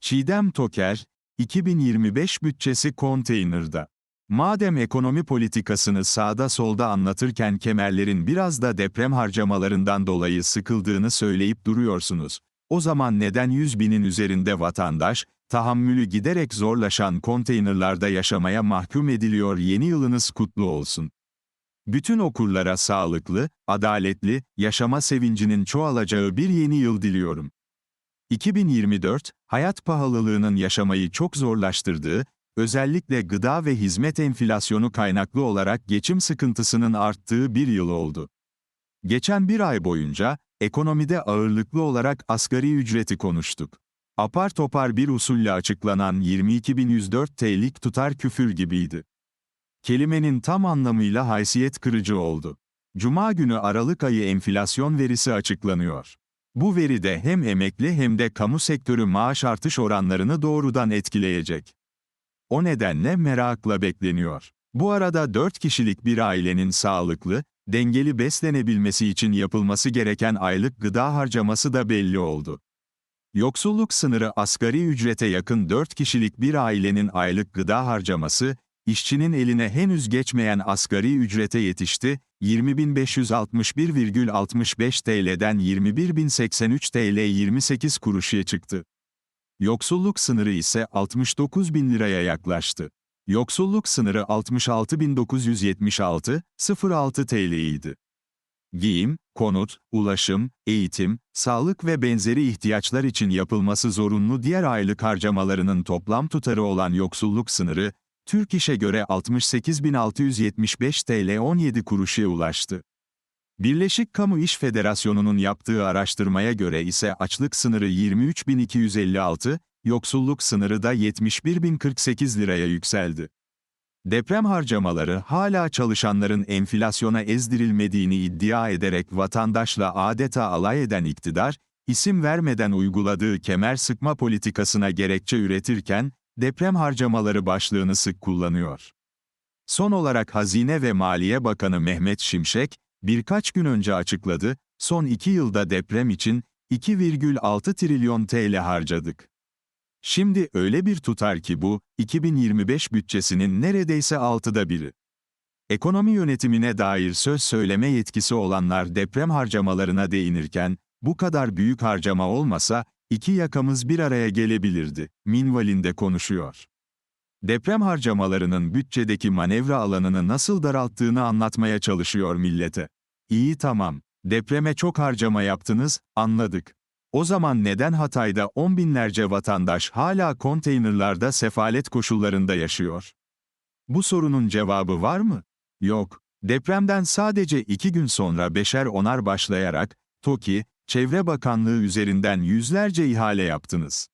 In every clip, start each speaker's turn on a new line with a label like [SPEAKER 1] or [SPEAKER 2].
[SPEAKER 1] Çiğdem Toker, 2025 bütçesi konteynerda. Madem ekonomi politikasını sağda solda anlatırken kemerlerin biraz da deprem harcamalarından dolayı sıkıldığını söyleyip duruyorsunuz. O zaman neden 100 binin üzerinde vatandaş, tahammülü giderek zorlaşan konteynerlarda yaşamaya mahkum ediliyor yeni yılınız kutlu olsun. Bütün okurlara sağlıklı, adaletli, yaşama sevincinin çoğalacağı bir yeni yıl diliyorum. 2024, hayat pahalılığının yaşamayı çok zorlaştırdığı, özellikle gıda ve hizmet enflasyonu kaynaklı olarak geçim sıkıntısının arttığı bir yıl oldu. Geçen bir ay boyunca, ekonomide ağırlıklı olarak asgari ücreti konuştuk. Apar topar bir usulle açıklanan 22.104 TL'lik tutar küfür gibiydi. Kelimenin tam anlamıyla haysiyet kırıcı oldu. Cuma günü Aralık ayı enflasyon verisi açıklanıyor. Bu veri de hem emekli hem de kamu sektörü maaş artış oranlarını doğrudan etkileyecek. O nedenle merakla bekleniyor. Bu arada 4 kişilik bir ailenin sağlıklı, dengeli beslenebilmesi için yapılması gereken aylık gıda harcaması da belli oldu. Yoksulluk sınırı asgari ücrete yakın 4 kişilik bir ailenin aylık gıda harcaması, işçinin eline henüz geçmeyen asgari ücrete yetişti, 20.561,65 TL'den 21.083 TL 28 kuruşa çıktı. Yoksulluk sınırı ise 69 bin liraya yaklaştı. Yoksulluk sınırı 66.976,06 TL idi. Giyim, konut, ulaşım, eğitim, sağlık ve benzeri ihtiyaçlar için yapılması zorunlu diğer aylık harcamalarının toplam tutarı olan yoksulluk sınırı, Türk İş'e göre 68.675 TL 17 kuruşa ulaştı. Birleşik Kamu İş Federasyonu'nun yaptığı araştırmaya göre ise açlık sınırı 23.256, yoksulluk sınırı da 71.048 liraya yükseldi. Deprem harcamaları hala çalışanların enflasyona ezdirilmediğini iddia ederek vatandaşla adeta alay eden iktidar, isim vermeden uyguladığı kemer sıkma politikasına gerekçe üretirken, deprem harcamaları başlığını sık kullanıyor. Son olarak Hazine ve Maliye Bakanı Mehmet Şimşek, birkaç gün önce açıkladı, son iki yılda deprem için 2,6 trilyon TL harcadık. Şimdi öyle bir tutar ki bu, 2025 bütçesinin neredeyse altıda biri. Ekonomi yönetimine dair söz söyleme yetkisi olanlar deprem harcamalarına değinirken, bu kadar büyük harcama olmasa, iki yakamız bir araya gelebilirdi, minvalinde konuşuyor. Deprem harcamalarının bütçedeki manevra alanını nasıl daralttığını anlatmaya çalışıyor millete. İyi tamam, depreme çok harcama yaptınız, anladık. O zaman neden Hatay'da on binlerce vatandaş hala konteynerlarda sefalet koşullarında yaşıyor? Bu sorunun cevabı var mı? Yok. Depremden sadece iki gün sonra beşer onar başlayarak, TOKİ, Çevre Bakanlığı üzerinden yüzlerce ihale yaptınız.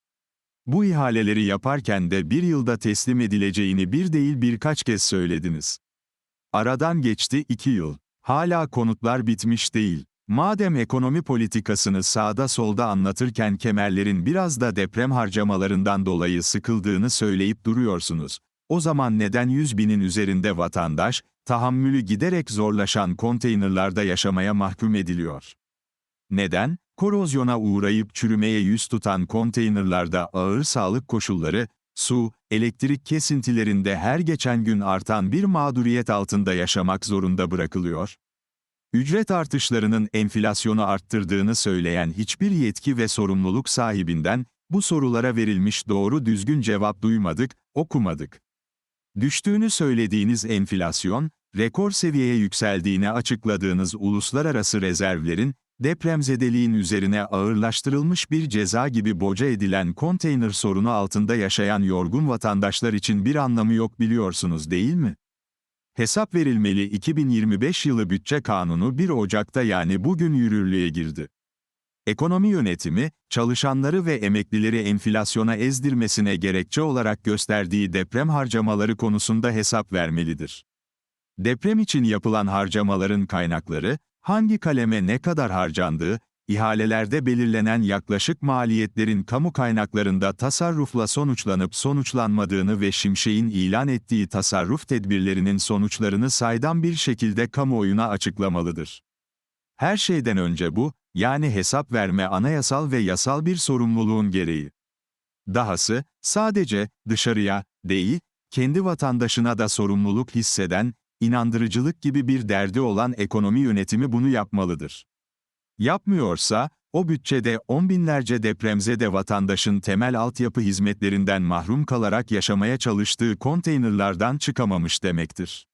[SPEAKER 1] Bu ihaleleri yaparken de bir yılda teslim edileceğini bir değil birkaç kez söylediniz. Aradan geçti iki yıl. Hala konutlar bitmiş değil. Madem ekonomi politikasını sağda solda anlatırken kemerlerin biraz da deprem harcamalarından dolayı sıkıldığını söyleyip duruyorsunuz. O zaman neden 100 binin üzerinde vatandaş, tahammülü giderek zorlaşan konteynerlarda yaşamaya mahkum ediliyor? Neden? Korozyona uğrayıp çürümeye yüz tutan konteynerlarda ağır sağlık koşulları, su, elektrik kesintilerinde her geçen gün artan bir mağduriyet altında yaşamak zorunda bırakılıyor. Ücret artışlarının enflasyonu arttırdığını söyleyen hiçbir yetki ve sorumluluk sahibinden, bu sorulara verilmiş doğru düzgün cevap duymadık, okumadık. Düştüğünü söylediğiniz enflasyon, rekor seviyeye yükseldiğini açıkladığınız uluslararası rezervlerin, depremzedeliğin üzerine ağırlaştırılmış bir ceza gibi boca edilen konteyner sorunu altında yaşayan yorgun vatandaşlar için bir anlamı yok biliyorsunuz değil mi? Hesap verilmeli 2025 yılı bütçe kanunu 1 Ocak'ta yani bugün yürürlüğe girdi. Ekonomi yönetimi, çalışanları ve emeklileri enflasyona ezdirmesine gerekçe olarak gösterdiği deprem harcamaları konusunda hesap vermelidir. Deprem için yapılan harcamaların kaynakları, hangi kaleme ne kadar harcandığı, ihalelerde belirlenen yaklaşık maliyetlerin kamu kaynaklarında tasarrufla sonuçlanıp sonuçlanmadığını ve Şimşek'in ilan ettiği tasarruf tedbirlerinin sonuçlarını saydam bir şekilde kamuoyuna açıklamalıdır. Her şeyden önce bu, yani hesap verme anayasal ve yasal bir sorumluluğun gereği. Dahası, sadece dışarıya değil, kendi vatandaşına da sorumluluk hisseden, inandırıcılık gibi bir derdi olan ekonomi yönetimi bunu yapmalıdır. Yapmıyorsa, o bütçede on binlerce depremzede vatandaşın temel altyapı hizmetlerinden mahrum kalarak yaşamaya çalıştığı konteynerlardan çıkamamış demektir.